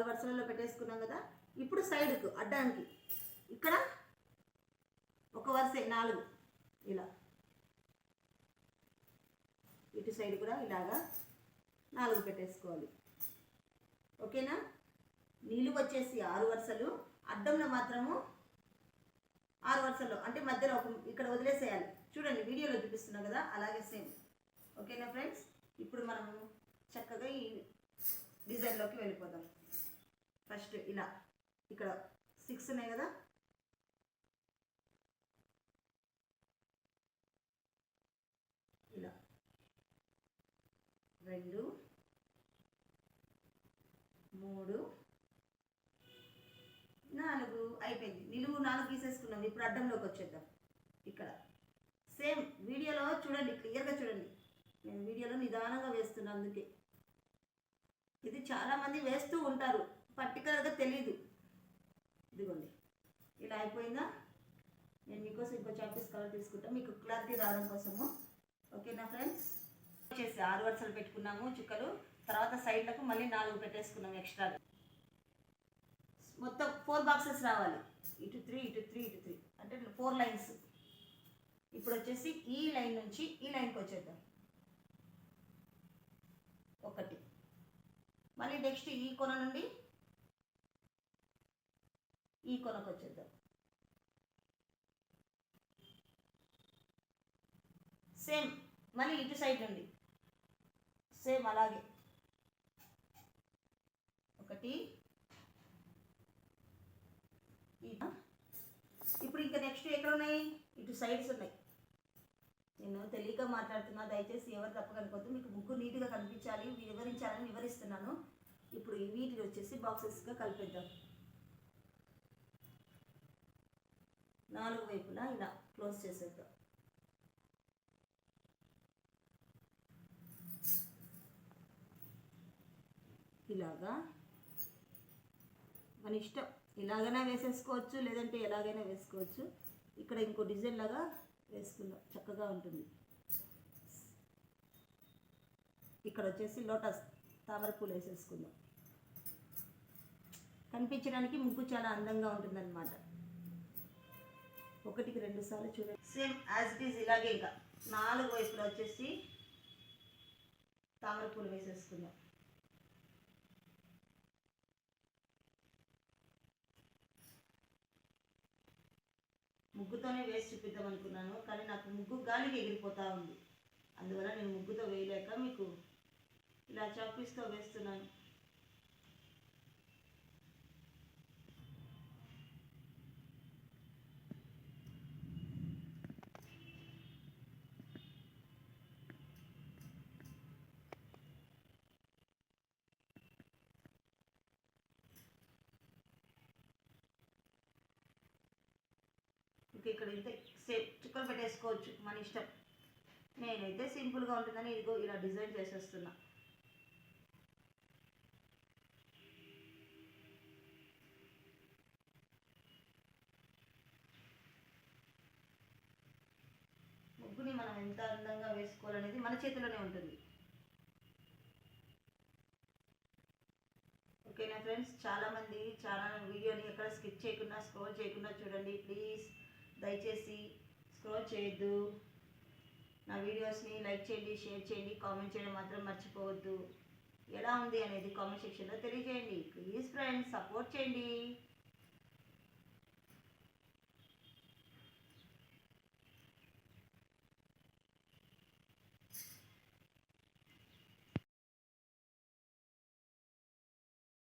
నాలుగు వరుసలలో పెట్టేసుకున్నాం కదా ఇప్పుడు సైడ్కు అడ్డానికి ఇక్కడ ఒక వరుస నాలుగు. ఇలా. ఇటు సైడ్ కూడా ఇలాగా నాలుగు పెట్టేసుకోవాలి. ఓకేనా? నీళ్ళు వచ్చేసి ఆరు వరుసలు. అడ్డంలో మాత్రము ఆరు వరుసలు. అంటే మధ్యలో ఒక ఇక్కడ వదిలేసేయాలి. చూడండి వీడియోలో చూపిస్తున్నా కదా అలాగే సేమ్. ఓకేనా ఫ్రెండ్స్? ఇప్పుడు మనము చక్కగా ఈ డిజైన్లోకి వెళ్ళిపోదాం. ఫస్ట్ ఇలా ఇక్కడ సిక్స్ ఉన్నాయి కదా. ఇలా రెండు మూడు నాలుగు అయిపోయింది. నిలువు నాలుగు తీసేసుకున్నాం. ఇప్పుడు అడ్డంలోకి వచ్చేద్దాం. ఇక్కడ సేమ్ వీడియోలో చూడండి క్లియర్గా చూడండి. నేను వీడియోలో నిదానంగా వేస్తున్నాను అందుకే. ఇది చాలామంది వేస్తూ ఉంటారు. పర్టికులర్గా తెలీదు. ఇదిగోండి. ఇలా అయిపోయిందా? నేను మీకోసం ఇంకో చాపీస్ కలర్ తీసుకుంటాను మీకు క్లారిటీ రావడం కోసము. ఓకేనా ఫ్రెండ్స్ వచ్చేసి ఆరు వరుసలు పెట్టుకున్నాము చుక్కలు. తర్వాత సైడ్లకు మళ్ళీ నాలుగు పెట్టేసుకున్నాము ఎక్స్ట్రా మొత్తం ఫోర్ బాక్సెస్ రావాలి. ఇటు త్రీ ఇటు త్రీ ఇటు త్రీ అంటే ఫోర్ లైన్స్ ఇప్పుడు వచ్చేసి ఈ లైన్ నుంచి ఈ లైన్కి వచ్చేద్దాం. ఒకటి. మళ్ళీ నెక్స్ట్ ఈ కొన నుండి ఈ కొనకు వచ్చేద్దాం. సేమ్ మళ్ళీ ఇటు సైడ్ నుండి. సేమ్ అలాగే. ఒకటి. ఇప్పుడు ఇంకా నెక్స్ట్ ఎక్కడ ఉన్నాయి ఇటు సైడ్స్ ఉన్నాయి. నేను తెలియక మాట్లాడుతున్నా దయచేసి ఎవరు తప్పకనుకోవద్దు. మీకు ముగ్గురు నీట్గా కనిపించాలి వివరించాలని వివరిస్తున్నాను. ఇప్పుడు వీటిని వచ్చేసి బాక్సెస్గా కలిపేద్దాం. నాలుగు వైపులా ఇలా క్లోజ్ చేసేద్దాం. ఇలాగా మన ఇష్టం. ఇలాగైనా వేసేసుకోవచ్చు లేదంటే ఎలాగైనా వేసుకోవచ్చు. ఇక్కడ ఇంకో డిజైన్ లాగా వేసుకుందాం. చక్కగా ఉంటుంది. ఇక్కడ వచ్చేసి లోటస్ తామర పూలు వేసేసుకుందాం. కనిపించడానికి ముగ్గు చాలా అందంగా ఉంటుందన్నమాట. ఒకటికి రెండు సార్లు చూడండి. సేమ్ యాజ్ ఇట్ ఈజ్ ఇలాగే ఇంకా. నాలుగు వైపులు వచ్చేసి తామర పూలు వేసేసుకుందాం. ముగ్గుతోనే వేసి చూపిద్దాం అనుకున్నాను కానీ నాకు ముగ్గు గాలికి ఎగిరిపోతూ ఉంది. అందువల్ల నేను ముగ్గుతో వేయలేక మీకు ఇలా చాపీస్తో వేస్తున్నాను ఇంకా ఇక్కడ ఇంతే చుక్కలు పెట్టేసుకోవచ్చు మన ఇష్టం. నేనైతే సింపుల్గా ఉంటుందని ఇదిగో ఇలా డిజైన్ చేసేస్తున్నా. ముగ్గుని మనం ఎంత అందంగా వేసుకోవాలనేది మన చేతిలోనే ఉంటుంది. ఓకేనా ఫ్రెండ్స్? చాలామంది చాలా వీడియోని ఎక్కడ స్కిప్ చేయకుండా స్క్రోల్ చేయకుండా చూడండి ప్లీజ్. దయచేసి స్క్రోల్ చేయొద్దు. నా వీడియోస్ని లైక్ చేయండి షేర్ చేయండి కామెంట్ చేయడం మాత్రం మర్చిపోవద్దు. ఎలా ఉంది అనేది కామెంట్ సెక్షన్లో తెలియజేయండి. ప్లీజ్ ఫ్రెండ్స్ సపోర్ట్ చేయండి.